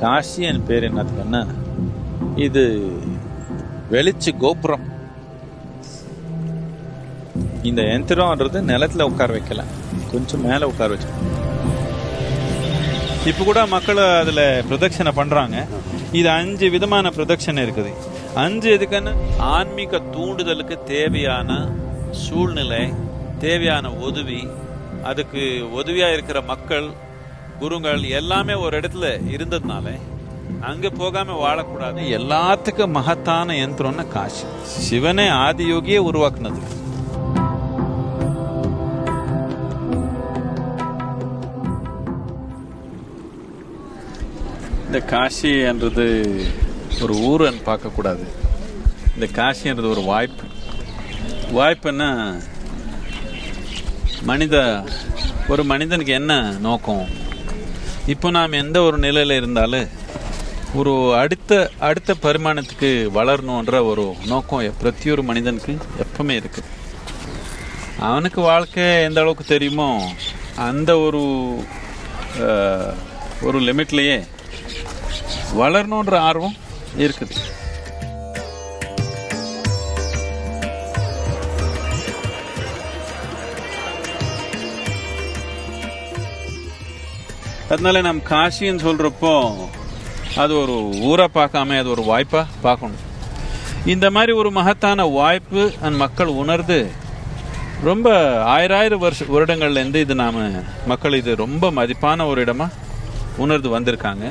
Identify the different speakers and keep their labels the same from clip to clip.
Speaker 1: Gaussian பேர் என்னதுன்னா இது வெளிச்சு கோபுரம். இந்த யந்திரம்ன்றது நிலத்துல உட்கார வைக்கலாம் கொஞ்சம் மேல உட்கார வச்சு. இப்போ கூட மக்கள் அதில் பிரதட்சணை பண்ணுறாங்க இது அஞ்சு விதமான பிரதட்சணை இருக்குது. அஞ்சு எதுக்குன்னு ஆன்மீக தூண்டுதலுக்கு தேவையான சூழ்நிலை தேவையான உதவி அதுக்கு உதவியாக இருக்கிற மக்கள் குருங்கள் எல்லாமே ஒரு இடத்துல இருந்ததுனால அங்க போகாம வாழக்கூடாது. எல்லாத்துக்கும் மகத்தான யந்திரம்னா காசி சிவனே ஆதியோகியே உருவாக்குனது. இந்த காசின்றது ஒரு ஊருன்னு பார்க்கக்கூடாது. இந்த காசின்றது ஒரு வாய்ப்பு. வாய்ப்புன்னா மனித ஒரு மனிதனுக்கு என்ன நோக்கம்? இப்போ நாம் எந்த ஒரு நிலையில் இருந்தாலும் ஒரு அடுத்த அடுத்த பரிமாணத்துக்கு வளரணுன்ற ஒரு நோக்கம் எ- பிரத்தியொரு மனிதனுக்கு எப்பவுமே இருக்குது அவனுக்கு வாழ்க்கை எந்த அளவுக்கு தெரியுமோ அந்த ஒரு ஒரு லிமிட்லேயே வளரணுன்ற ஆர்வம் இருக்குது. அதனால நம்ம காசின்னு சொல்றப்போ அது ஒரு ஊரை பார்க்காம அது ஒரு வாய்ப்பா பார்க்கணும். இந்த மாதிரி ஒரு மகத்தான வாய்ப்பு அந்த மக்கள் உணர்ந்து ரொம்ப ஆயிராயிரம் வருஷ வருடங்கள்லேருந்து இது நாம் மக்கள் இது ரொம்ப மதிப்பான ஒரு இடமா உணர்ந்து வந்திருக்காங்க.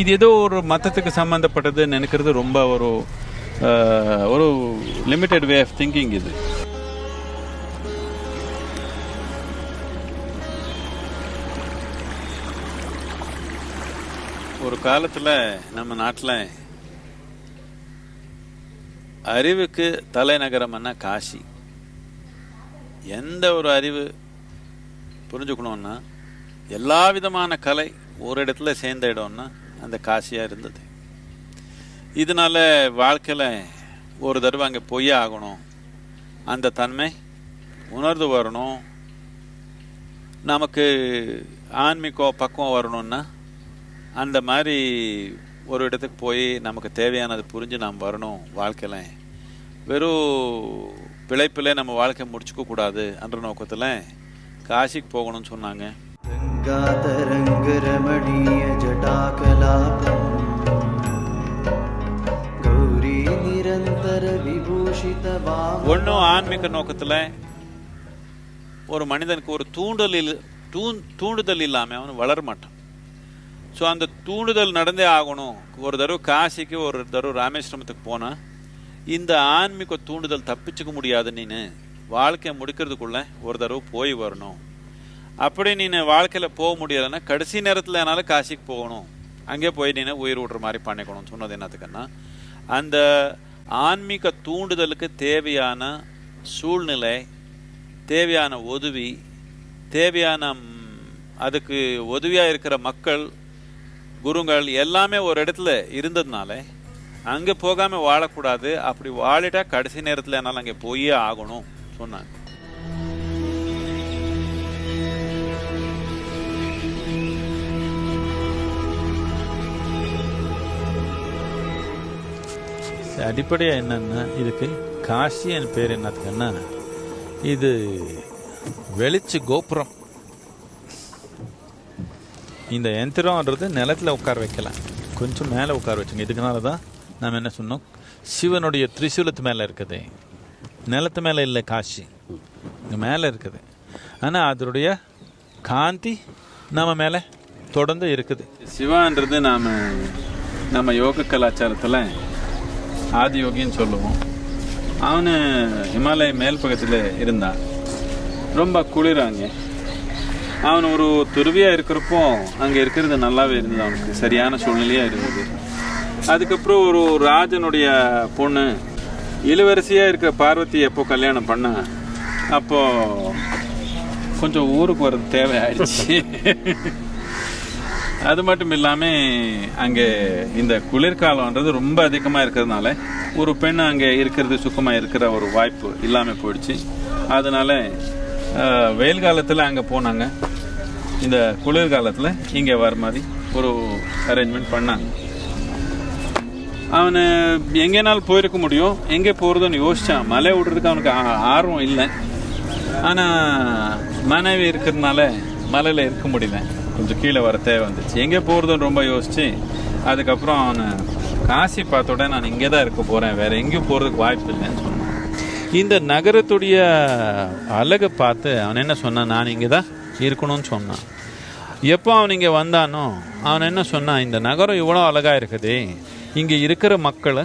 Speaker 1: இது ஏதோ ஒரு மதத்துக்கு சம்மந்தப்பட்டதுன்னு நினைக்கிறது ரொம்ப ஒரு ஒரு லிமிட்டெட் வே ஆஃப் திங்கிங் இது. ஒரு காலத்தில் நம்ம நாட்டில் அறிவுக்கு தலைநகரம்னா காசி. எந்த ஒரு அறிவு புரிஞ்சுக்கணுன்னா எல்லா விதமான கலை ஒரு இடத்துல சேர்ந்த இடம்னா அந்த காசியாக இருந்தது. இதனால வாழ்க்கையில் ஒரு தடவை அங்கே பொய்யே ஆகணும். அந்த தன்மை உணர்ந்து வரணும். நமக்கு ஆன்மீகம் பக்குவம் வரணும்னா அந்த மாதிரி ஒரு இடத்துக்கு போய் நமக்கு தேவையானது புரிஞ்சு நாம் வரணும் வாழ்க்கையில். வெறும் பிழைப்பில் நம்ம வாழ்க்கை முடிச்சுக்க கூடாது என்ற நோக்கத்தில் காசிக்கு போகணும்னு சொன்னாங்க. ஒன்றும் ஆன்மீக நோக்கத்தில் ஒரு மனிதனுக்கு ஒரு தூண்டலில் தூண் தூண்டுதல் இல்லாமல் அவன் வளர மாட்டான் ஸோ அந்த தூண்டுதல் நடந்தே ஆகணும். ஒரு தடவை காசிக்கு ஒரு தடவை ராமேஸ்வரத்துக்கு போனால் இந்த ஆன்மீக தூண்டுதல் தப்பிச்சுக்க முடியாது நீனு. வாழ்க்கையை முடிக்கிறதுக்குள்ள ஒரு தடவை போய் வரணும். அப்படி நீ வாழ்க்கையில் போக முடியலைன்னா கடைசி நேரத்தில் என்னால் காசிக்கு போகணும். அங்கே போய் நீ உயிர் விடுற மாதிரி பண்ணிக்கணும்னு சொன்னது என்னத்துக்குன்னா அந்த ஆன்மீக தூண்டுதலுக்கு தேவையான சூழ்நிலை தேவையான உதவி தேவையான அதுக்கு உதவியாக இருக்கிற மக்கள் குருங்கள் எல்லாமே ஒரு இடத்துல இருந்ததுனால அங்கே போகாமல் வாழக்கூடாது. அப்படி வாழிட்டா கடைசி நேரத்தில் என்னால் அங்கே போயே ஆகணும் சொன்னாங்க. அடிப்படையாக என்னென்னா இதுக்கு காசியின் பேர் என்னத்துக்குன்னா இது வெளிச்சு கோபுரம். இந்த எந்திரம்ன்றது நிலத்துல உட்கார வைக்கலாம் கொஞ்சம் மேலே உட்கார வச்சுங்க. இதுக்குனால தான் நாம் என்ன சொன்னோம்? சிவனுடைய திரிசூலத்து மேலே இருக்குது. நிலத்து மேலே இல்லை காசி. இங்கே மேலே இருக்குது. ஆனால் அதனுடைய காந்தி நம்ம மேலே தொடர்ந்து இருக்குது. சிவான்றது நாம் நம்ம யோக கலாச்சாரத்தில் ஆதியோகின்னு சொல்லுவோம். அவனு இமாலய மேல் பக்கத்தில் இருந்தான். ரொம்ப குளிராங்க. அவன் ஒரு துருவியாக இருக்கிறப்போ அங்கே இருக்கிறது நல்லாவே இருந்தது அவனுக்கு. சரியான சூழ்நிலையாக இருந்தது. அதுக்கப்புறம் ஒரு ராஜனுடைய பொண்ணு இளவரசியாக இருக்க பார்வதி எப்போ கல்யாணம் பண்ண அப்போது கொஞ்சம் ஊருக்கு வர தேவையாயிடுச்சு. அது மட்டும் இல்லாமல் அங்கே இந்த குளிர்காலம்ன்றது ரொம்ப அதிகமாக இருக்கிறதுனால ஒரு பெண் அங்கே இருக்கிறது சுக்கமாக இருக்கிற ஒரு வாய்ப்பு இல்லாமல் போயிடுச்சு. அதனால வெயில் காலத்தில் அங்கே போனாங்க. இந்த குளிர்காலத்தில் இங்கே வர மாதிரி ஒரு அரேஞ்ச்மெண்ட் பண்ணாங்க. அவனை எங்கேனாலும் போயிருக்க முடியும். எங்கே போகிறதுன்னு யோசித்தான் மலை விடுறதுக்கு அவனுக்கு ஆர்வம் இல்லை. ஆனால் மனைவி இருக்கிறதுனால மலையில் இருக்க முடியல. கொஞ்சம் கீழே வர தேவை வந்துச்சு. எங்கே போகிறதுன்னு ரொம்ப யோசித்து அதுக்கப்புறம் அவனை காசி பார்த்த உடனே நான் இங்கே தான் இருக்க போகிறேன் வேறு எங்கேயும் போகிறதுக்கு வாய்ப்பு இல்லைன்னு இந்த நகரத்துடைய அழகை பார்த்து அவன் என்ன சொன்னான்? நான் இங்கே தான் இருக்கணும்னு சொன்னான். எப்போ அவன் இங்கே வந்தானோ அவன் என்ன சொன்னான்? இந்த நகரம் இவ்வளோ அழகாக இருக்குது. இங்கே இருக்கிற மக்களை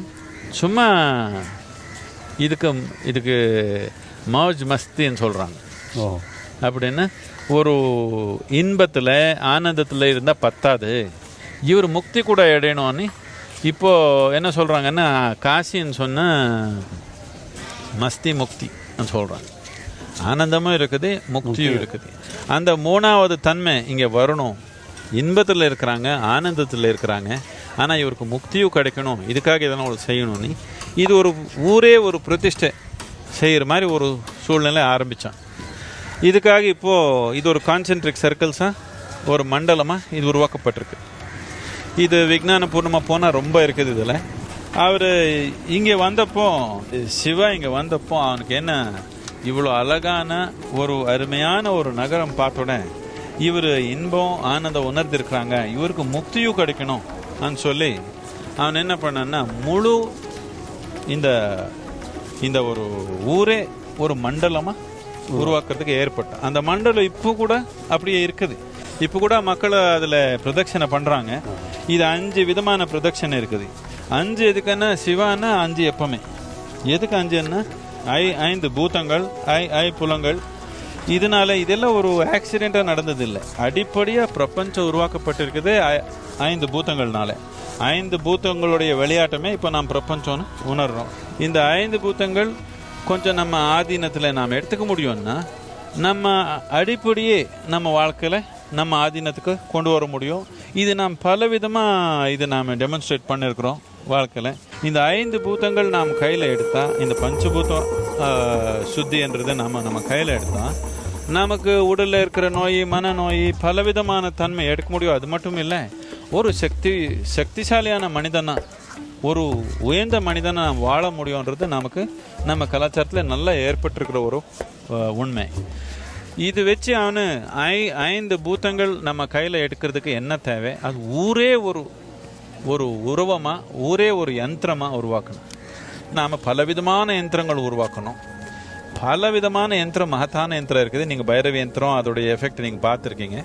Speaker 1: சும்மா இதுக்கு இதுக்கு மௌஜ் மஸ்தின்னு சொல்கிறாங்க
Speaker 2: ஓ.
Speaker 1: அப்படின்னு ஒரு இன்பத்தில் ஆனந்தத்தில் இருந்தால் பத்தாது. இவர் முக்தி கூட அடையணும்னு இப்போ என்ன சொல்கிறாங்கன்னா காசின்னு சொன்ன மஸ்தி முக்தி சொல்கிறாங்க ஆனந்தமும் இருக்குது முக்தியும் இருக்குது. அந்த மூணாவது தன்மை இங்கே வரணும். இன்பத்தில் இருக்கிறாங்க ஆனந்தத்தில் இருக்கிறாங்க. ஆனால் இவருக்கு முக்தியும் கிடைக்கணும். இதுக்காக இதெல்லாம் ஒரு செய்யணும்னு இது ஒரு ஊரே ஒரு பிரதிஷ்டை செய்கிற மாதிரி ஒரு சூழ்நிலை ஆரம்பித்தான் இதுக்காக இப்போது இது ஒரு கான்சென்ட்ரிக் சர்க்கிள்ஸாக ஒரு மண்டலமாக இது உருவாக்கப்பட்டிருக்கு. இது விஜானபூர்ணமாக போனால் ரொம்ப இருக்குது இதில். அவர் இங்கே வந்தப்போ சிவா இங்கே வந்தப்போ அவனுக்கு என்ன? இவ்வளோ அழகான ஒரு அருமையான ஒரு நகரம் பார்த்தோடனே இவர் இன்பம் ஆனந்தம் உணர்ந்திருக்கிறாங்க. இவருக்கு முக்தியும் கிடைக்கணும் சொல்லி அவன் என்ன பண்ணான்னா முழு இந்த இந்த ஒரு ஊரே ஒரு மண்டலமாக உருவாக்குறதுக்கு ஏற்பட்டான். அந்த மண்டலம் இப்போ கூட அப்படியே இருக்குது. இப்போ கூட மக்கள் அதில் பிரதட்சணை பண்ணுறாங்க இது அஞ்சு விதமான பிரதட்சணை இருக்குது. அஞ்சு எதுக்குன்னா சிவான்னா அஞ்சு எப்பவுமே. எதுக்கு அஞ்சுன்னா? ஐ ஐந்து பூத்தங்கள் ஐ ஐ புலங்கள். இதனால இதெல்லாம் ஒரு ஆக்சிடெண்ட்டாக நடந்தது இல்லை அடிப்படையாக பிரபஞ்சம் உருவாக்கப்பட்டிருக்குது ஐ- ஐந்து பூத்தங்கள்னால ஐந்து பூத்தங்களுடைய விளையாட்டமே இப்போ நாம் பிரபஞ்சம்னு உணர்றோம். இந்த ஐந்து பூத்தங்கள் கொஞ்சம் நம்ம ஆதீனத்தில் நாம் எடுத்துக்க முடியும்னா நம்ம அடிப்படையே நம்ம வாழ்க்கையில் நம்ம ஆதீனத்துக்கு கொண்டு வர முடியும். இது நாம் பல விதமாக இது நாம் டெமான்ஸ்ட்ரேட் பண்ணியிருக்கிறோம் வாழ்க்கையில். இந்த ஐந்து பூத்தங்கள் நாம் கையில் எடுத்தால் இந்த பஞ்சபூதம் ஆஹ், சுத்தின்றதை நம்ம நம்ம கையில் எடுத்தால் நமக்கு உடலில் இருக்கிற நோய் மனநோய் பலவிதமான தன்மை எடுக்க முடியும். அது மட்டும் இல்லை ஒரு சக்தி சக்திசாலியான மனிதனாக ஒரு உயர்ந்த மனிதனை நாம் வாழ முடியுன்றது நமக்கு நம்ம கலாச்சாரத்தில் நல்லா ஏற்பட்டிருக்கிற ஒரு உண்மை. இது வச்சு அவனு ஐ ஐந்து பூத்தங்கள் நம்ம கையில் எடுக்கிறதுக்கு என்ன தேவை? அது ஊரே ஒரு ஒரு உருவமாக ஊரே ஒரு யந்திரமாக உருவாக்கணும். நாம் பலவிதமான யந்திரங்கள் உருவாக்கணும். பல விதமான யந்திரம் மகத்தான யந்திரம் இருக்குது. நீங்கள் பைரவி யந்திரம் அதோடைய எஃபெக்ட் நீங்கள் பார்த்துருக்கீங்க.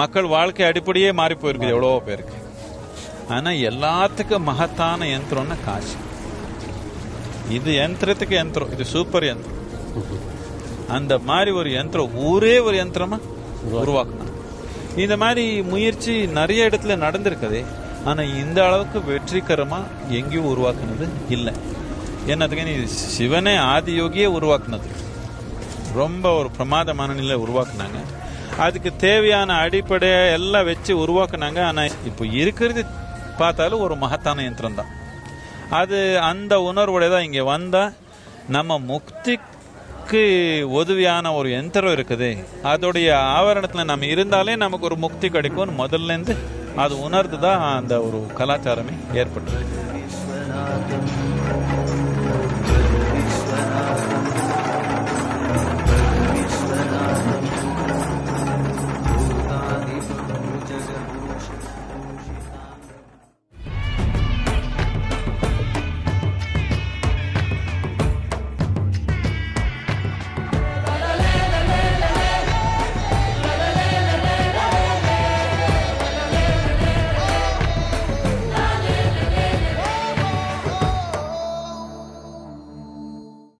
Speaker 1: மக்கள் வாழ்க்கை அடிப்படையே மாறி போயிருக்குது எவ்வளவோ பேருக்கு. ஆனால் எல்லாத்துக்கும் மகத்தான யந்திரம்னா காசு இது யந்திரத்துக்கு யந்திரம் இது சூப்பர் யந்திரம். அந்த மாதிரி ஒரு யந்திரம் ஊரே ஒரு யந்திரமா உருவாக்கணும். இந்த மாதிரி முயற்சி நிறைய இடத்துல நடந்திருக்குது. ஆனால் இந்த அளவுக்கு வெற்றிகரமாக எங்கேயும் உருவாக்குனது இல்லை. என்னத்துக்கு இது சிவனே ஆதியோகியே உருவாக்குனது. ரொம்ப ஒரு பிரமாதமான நிலை உருவாக்குனாங்க. அதுக்கு தேவையான அடிப்படையை எல்லாம் வச்சு உருவாக்குனாங்க. ஆனால் இப்போ இருக்கிறது பார்த்தாலும் ஒரு மகத்தான யந்திரம் தான் அது அந்த உணர்வோட தான் இங்கே வந்தால் நம்ம முக்திக்கு உதவியான ஒரு யந்திரம் இருக்குது. அதோடைய ஆவரணத்தில் நம்ம இருந்தாலே நமக்கு ஒரு முக்தி கிடைக்கும்னு முதல்லேருந்து அது உணர்ந்து தான் அந்த ஒரு கலாச்சாரமே ஏற்பட்டிருக்கு